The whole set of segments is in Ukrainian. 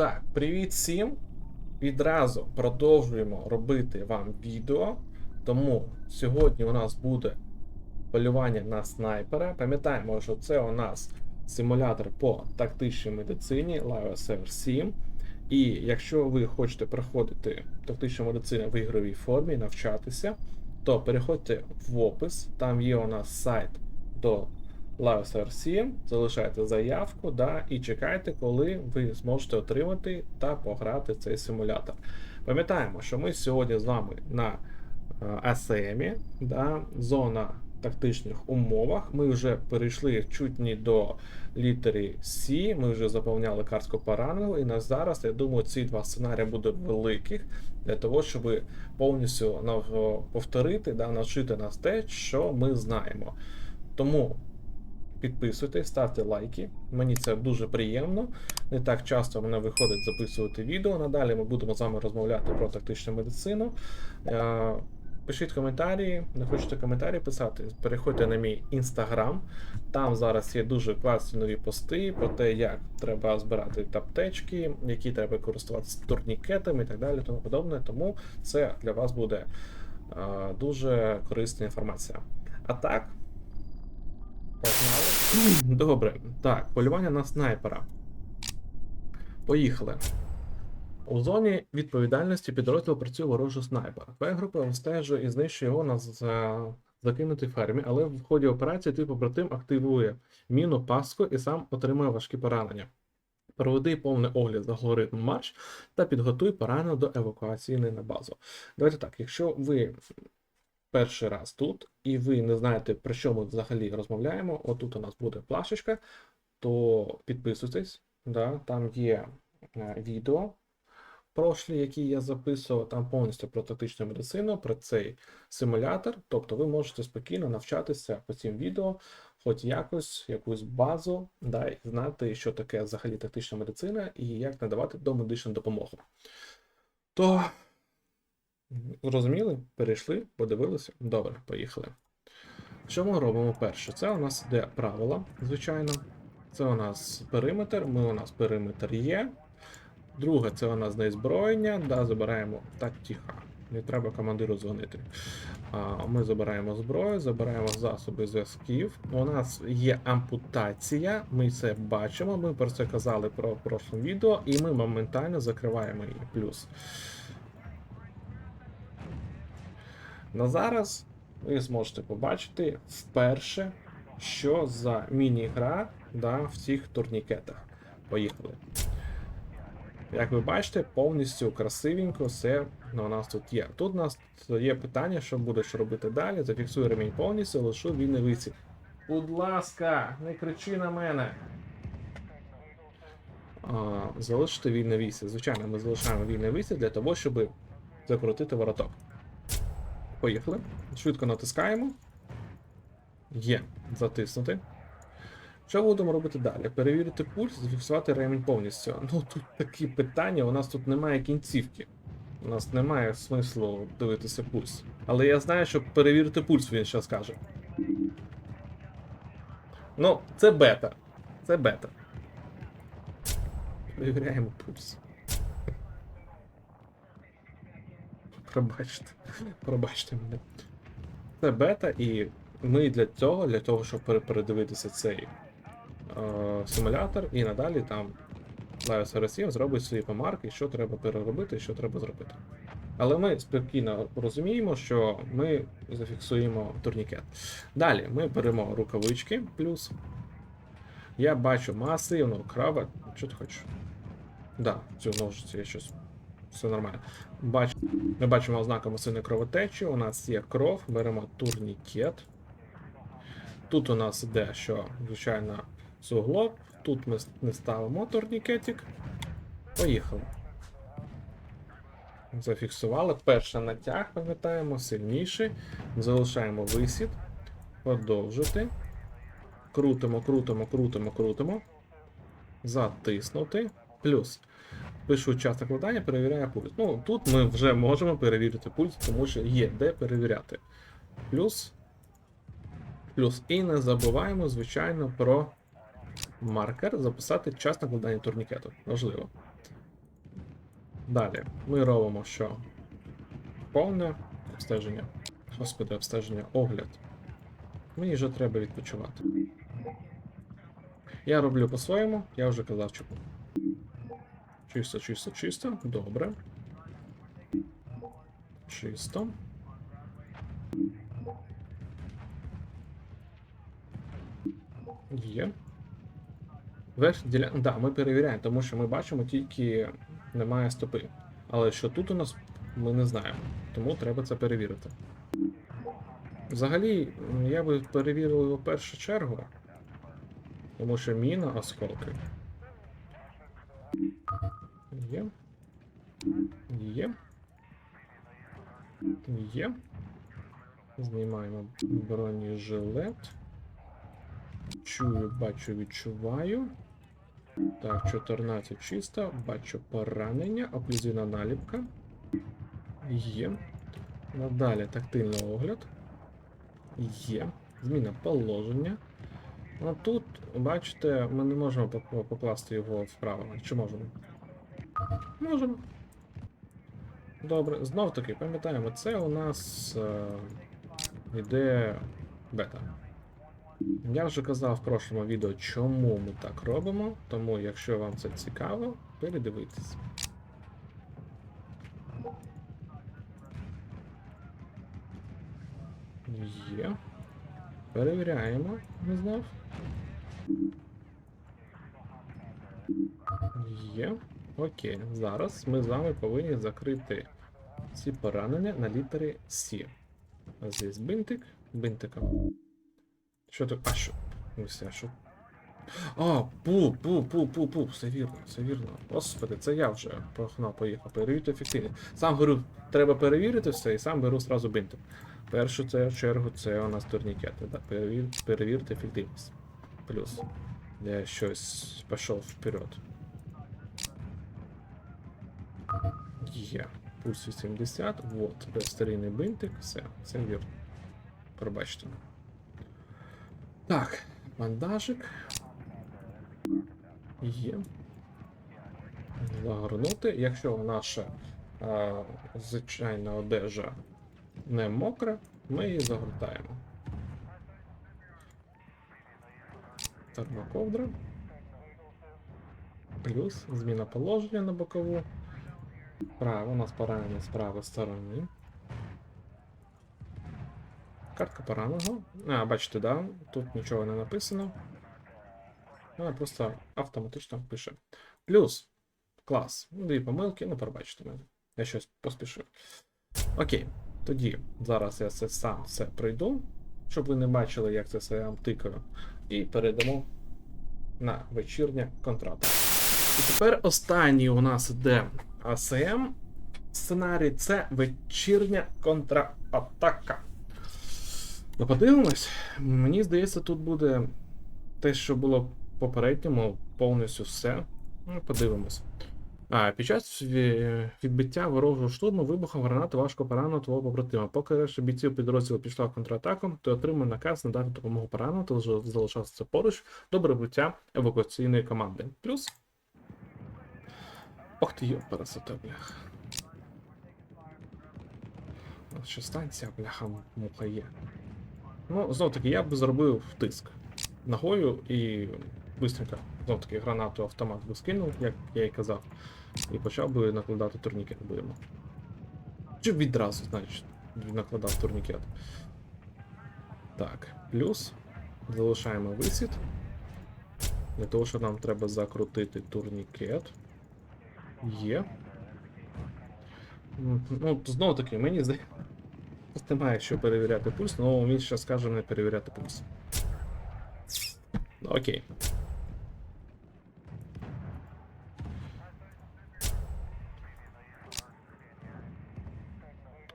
Так, привіт всім! Відразу продовжуємо робити вам відео. Тому сьогодні у нас буде полювання на снайпера. Пам'ятаємо, що це у нас симулятор по тактичній медицині Live Server 7. І якщо ви хочете проходити тактичну медицину в ігровій формі, навчатися, то переходьте в опис. Там є у нас сайт до 7, залишайте заявку да, і чекайте, коли ви зможете отримати та пограти цей симулятор. Пам'ятаємо, що ми сьогодні з вами на е, да, зона тактичних умовах. Ми вже перейшли чуть не до літери С, ми вже заповняли картку парангу, і на зараз, я думаю, ці два сценарії будуть великих для того, щоб повністю повторити, да, навчити нас те, що ми знаємо. Тому підписуйтесь, ставте лайки. Мені це дуже приємно. Не так часто мене виходить записувати відео. Надалі ми будемо з вами розмовляти про тактичну медицину. Е, Пишіть коментарі, не хочете коментарі писати, переходьте на мій інстаграм. Там зараз є дуже класні нові пости про те, як треба збирати аптечки, які треба користуватися турнікетами і так далі, тому подобне. Тому це для вас буде е, дуже корисна інформація. А так, Погнали. Добре. Так, полювання на снайпера. Поїхали. У зоні відповідальності підрозділ працює ворожий снайпер. Б-група вистежує і знищує його на закинутій фермі, але в ході операції твій побратим активує міну паску і сам отримує важкі поранення. Проведи повний огляд за алгоритм марш та підготуй пораненого до евакуації на базу. Давайте так, якщо ви перший раз тут, і ви не знаєте, про що ми взагалі розмовляємо, отут у нас буде плашечка, то підписуйтесь, да, там є е, відео прошлі, які я записував, там повністю про тактичну медицину, про цей симулятор. Тобто ви можете спокійно навчатися по цим відео, хоч якось якусь базу, да, і знати, що таке взагалі тактична медицина і як надавати домедичну допомогу. То Зрозуміли? Перейшли, подивилися. Добре, поїхали. Що ми робимо перше? Це у нас йде правила, звичайно. Це у нас периметр. Ми у нас периметр є. Друге, це у нас неозброєння. Да, забираємо. Так, тихо. Не треба командиру дзвонити. А, Ми забираємо зброю, забираємо засоби зв'язків. У нас є ампутація, ми це бачимо. Ми про це казали про прошлому відео, і ми моментально закриваємо її. Плюс. На зараз ви зможете побачити вперше, що за міні-гра да, в цих турнікетах. Поїхали. Як ви бачите, повністю красивенько все у нас тут є. Тут у нас є питання, що будеш робити далі. Зафіксую ремінь повністю, лишу вільний висік. Будь ласка, не кричи на мене. А, залишити вільне вісі. Звичайно, ми залишаємо вільне вісі для того, щоб закрутити вороток. Поїхали. Швидко натискаємо. Є. Затиснути. Що будемо робити далі? Перевірити пульс, зафіксувати ремінь повністю. Ну тут такі питання, у нас тут немає кінцівки. У нас немає смислу дивитися пульс. Але я знаю, що перевірити пульс він ще скаже. Ну, це бета. Це бета. Перевіряємо пульс. Пробачте. Пробачте мене. Це бета, і ми для цього, для того, щоб передивитися цей е, симулятор, і надалі там Live RSM зробить свої помарки, що треба переробити, що треба зробити. Але ми спокійно розуміємо, що ми зафіксуємо турнікет. Далі ми беремо рукавички плюс. Я бачу масивну крава. Що ти хочеш? Да, цю ножиці я щось. Все нормально. Бач... Ми бачимо ознаку масивної кровотечі. У нас є кров, беремо турнікет. Тут у нас іде, що, звичайно, суглоб. Тут ми не ставимо турнікетик. Поїхали. Зафіксували. Перший натяг, пам'ятаємо, сильніший. Залишаємо висід. Продовжити. Крутимо, крутимо, крутимо, крутимо. Затиснути. Плюс. Пишу час накладання, перевіряю пульс. Ну, тут ми вже можемо перевірити пульс, тому що є де перевіряти. Плюс. Плюс. І не забуваємо, звичайно, про маркер записати час накладання турнікету. Важливо. Далі ми робимо що? Повне обстеження. Господи, обстеження, огляд. Мені вже треба відпочивати. Я роблю по-своєму, я вже казав чому. Чисто, чисто, чисто. Добре. Чисто. Є. Верхня ділянка. Да, ми перевіряємо, тому що ми бачимо тільки немає стопи. Але що тут у нас, ми не знаємо. Тому треба це перевірити. Взагалі, я би перевірив його в першу чергу. Тому що міна осколки. Є. Є. Є. Знімаємо бронежилет. Чую, бачу, відчуваю. Так, 14 чисто. Бачу поранення, оклюзивна наліпка. Є. Надалі тактильний огляд. Є. Зміна положення. Ну тут, бачите, ми не можемо покласти його вправо. Чи можемо? Можемо. Добре, знов таки, пам'ятаємо, це у нас е, йде бета. Я вже казав в прошлому відео, чому ми так робимо, тому якщо вам це цікаво, передивитесь. Є. Перевіряємо, не знав. Є. Окей, зараз ми з вами повинні закрити ці поранення на літері С. Здесь бинтик, бинтиком. Що тут? А що? Все, що? А, пу, пу, пу, пу, пу, все вірно, все вірно. Господи, це я вже погнав, поїхав. Перевірити ефективність. Сам говорю, треба перевірити все і сам беру зразу бинтик. Першу це, чергу це у нас турнікети. Да? Перевір, перевірити ефективність. Плюс. Я щось пішов вперед. Є. Пульс 80. Вот, старинний бинтик. Все, все вірно. Пробачте. Так, бандажик. Є. Загорнути. Якщо наша а, звичайна одежа не мокра, ми її загортаємо. Термоковдра. Плюс зміна положення на бокову. Право, у нас поранення з правої сторони. Картка пораненого. А, бачите, да? Тут нічого не написано. Вона просто автоматично пише. Плюс клас. Дві помилки, ну пробачте мене. Я щось поспішив. Окей. Тоді зараз я це сам все пройду, щоб ви не бачили, як це все я вам тикаю. І перейдемо на вечірня контрата. І тепер останній у нас іде АСМ. Сценарій це вечірня контратака. Ну, подивимось. Мені здається, тут буде те, що було в попередньому, повністю все. Ну, подивимось. А, під час відбиття ворожого штурму вибухом гранати важко поранено твого побратима. Поки решта бійців підрозділу пішла в контратаку, ти отримав наказ надати допомогу пораненому, ти залишався поруч до прибуття евакуаційної команди. Плюс. Ох ти йо, пересоте, бляха. У ще станція, бляха, муха є. Ну, знов таки, я б зробив тиск ногою і быстренько, знов таки, гранату автомат би скинув, як я і казав, і почав би накладати турнікет будемо. Чи відразу, значить, накладав турнікет. Так, плюс залишаємо висід. Для того, що нам треба закрутити турнікет. Є. М, Ну, знову таки, мені здається. Немає що перевіряти пульс, але він ще скаже не перевіряти пульс. Ну, Окей.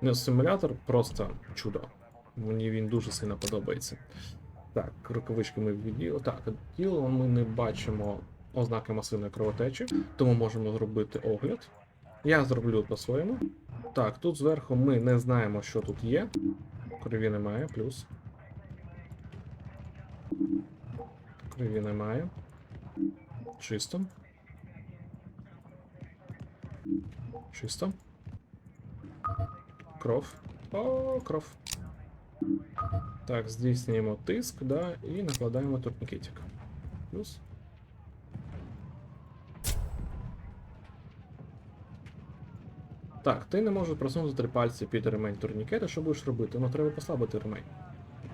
Ну, симулятор просто чудо. Мені він дуже сильно подобається. Так, рукавички ми відділи. Так, тіло ми не бачимо ознаки масивної кровотечі, тому можемо зробити огляд. Я зроблю по-своєму. Так, тут зверху ми не знаємо, що тут є. Крові немає, плюс. Крові немає. Чисто. Чисто. Кров. О, кров. Так, здійснюємо тиск, да, і накладаємо турнікетик. Плюс. Так, ти не можеш просунути три пальці під ремень турнікета. Що будеш робити? Ну треба послабити ремень.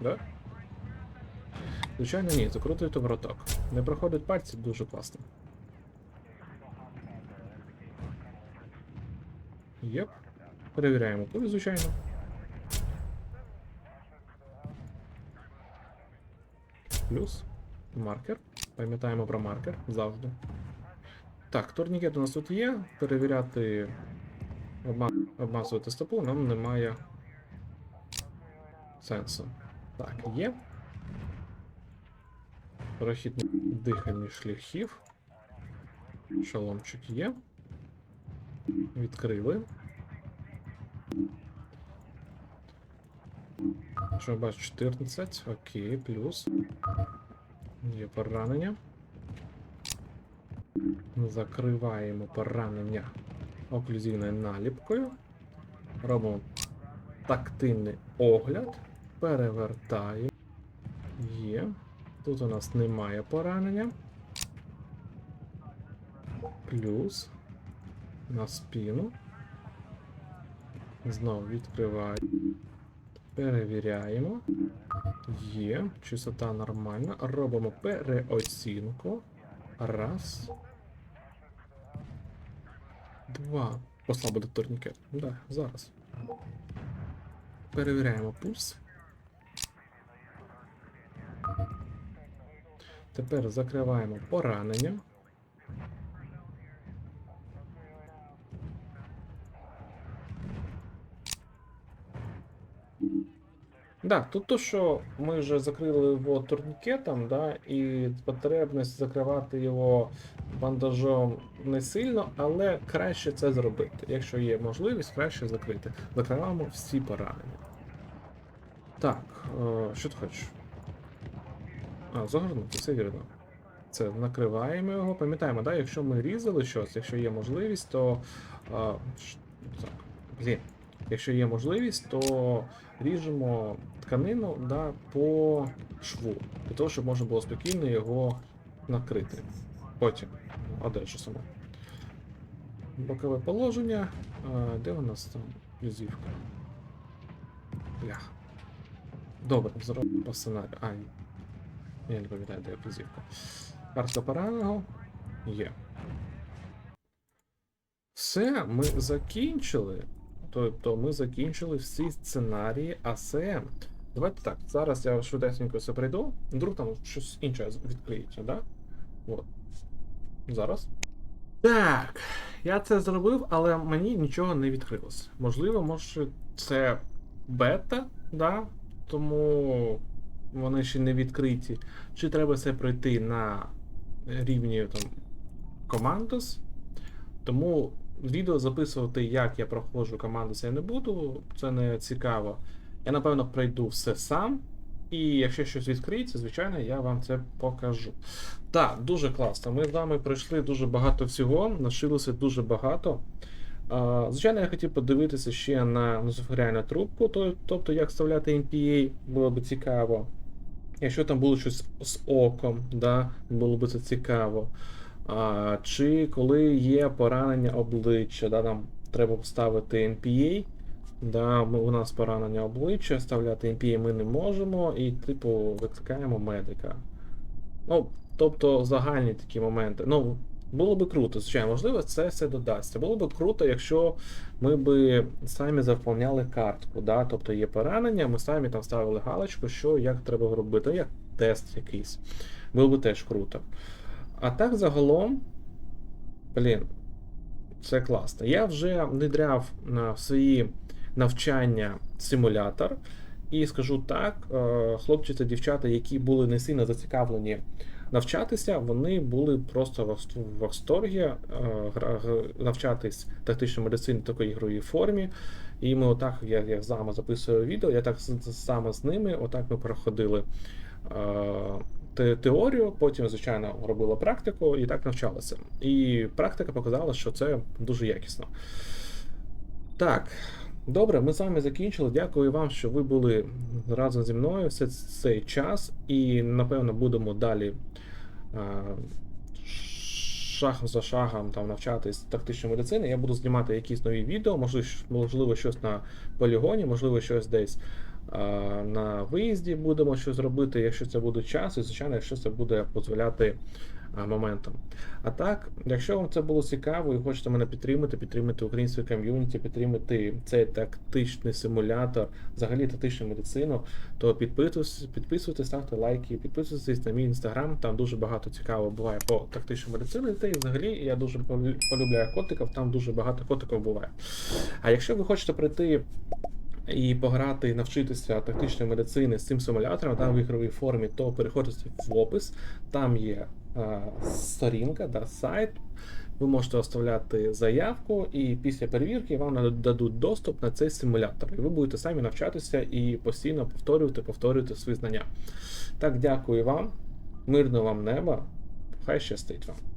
Да? Звичайно, ні, закрутуйте вороток. Не проходить пальці, дуже класно. Єп. Перевіряємо кулі, звичайно. Плюс маркер. Пам'ятаємо про маркер завжди. Так, турнікет у нас тут є. Перевіряти, обмазувати стопу нам немає сенсу. Так, є. Прохід дихальних шляхів. Шоломчик є. Відкрили. Що бачу 14. Окей, плюс. Є поранення. Закриваємо поранення оклюзивною наліпкою. Робимо тактильний огляд. Перевертаємо. Є. Тут у нас немає поранення. Плюс. На спину. Знову відкриваю. Перевіряємо. Є. Чистота нормальна. Робимо переоцінку. Раз. Два. Послабити турнікет. Да, зараз. Перевіряємо пульс. Тепер закриваємо поранення. Да, тут то, що ми вже закрили його турнікетом, да, і потребність закривати його бандажом не сильно, але краще це зробити. Якщо є можливість, краще закрити. Закриваємо всі поранення. Так, е, що ти хочеш? А, загорнути, все вірно. Це накриваємо його. Пам'ятаємо, да, якщо ми різали щось, якщо є можливість, то. Ш- так, блін. Якщо є можливість, то ріжемо тканину да, по шву, для того, щоб можна було спокійно його накрити. Потім одежу саме. Бокове положення. А, де у нас там візівка? Блях. Добре, зробимо по сценарію. А, я не пам'ятаю, де візівка. Картка пораненого є. Все, ми закінчили. Тобто ми закінчили всі сценарії АСМ. Давайте так, зараз я швидесенько все прийду. Вдруг там щось інше відкриється, да? От. Зараз. Так, я це зробив, але мені нічого не відкрилося. Можливо, може, це бета, да? тому вони ще не відкриті. Чи треба це пройти на рівні там Commandos? Тому відео записувати, як я проходжу команду, це я не буду, це не цікаво. Я, напевно, пройду все сам. І якщо щось відкриється, звичайно, я вам це покажу. Так, дуже класно. Ми з вами пройшли дуже багато всього, навчилися дуже багато. Звичайно, я хотів подивитися ще на нософаріальну трубку, тобто як вставляти MPA, було б цікаво. Якщо там було щось з оком, да, було б це цікаво. А, чи коли є поранення обличчя, да, нам треба вставити NPA. Да, у нас поранення обличчя, вставляти NPA ми не можемо, і, типу, викликаємо медика. Ну, тобто загальні такі моменти. Ну, було би круто, звичайно, можливо, це все додасться. Було би круто, якщо ми би самі заповняли картку. Да? Тобто є поранення, ми самі там ставили галочку, що як треба робити, як тест якийсь. Було би теж круто. А так загалом, блін, це класно. Я вже внедряв в свої навчання симулятор. І скажу так, е, хлопці та дівчата, які були не сильно зацікавлені навчатися, вони були просто в восторгі е, навчатись тактичній медицині в такій ігровій формі. І ми отак, я, я саме записую відео, я так саме з ними, отак ми проходили е, теорію, потім, звичайно, робили практику і так навчалися. І практика показала, що це дуже якісно. Так, добре, ми з вами закінчили. Дякую вам, що ви були разом зі мною все цей час. І напевно будемо далі а, шаг за шагом там навчатись тактичної медицини. Я буду знімати якісь нові відео, можливо, щось на полігоні, можливо, щось десь на виїзді будемо щось робити, якщо це буде час, і звичайно, якщо це буде дозволяти моментом. А так, якщо вам це було цікаво і хочете мене підтримати, підтримати українське ком'юніті, підтримати цей тактичний симулятор, взагалі тактичну медицину, то підписуйтесь, підписуйтесь, ставте лайки, підписуйтесь на мій інстаграм. Там дуже багато цікавого буває по тактичній медицині. Та й взагалі я дуже полю- полюбляю котиків, там дуже багато котиків буває. А якщо ви хочете прийти і пограти, навчитися тактичної медицини з цим симулятором, там в ігровій формі, то переходьте в опис. Там є сторінка, да, сайт. Ви можете оставляти заявку, і після перевірки вам дадуть доступ на цей симулятор. І ви будете самі навчатися і постійно повторювати, повторювати свої знання. Так, дякую вам, мирного вам неба, хай щастить вам.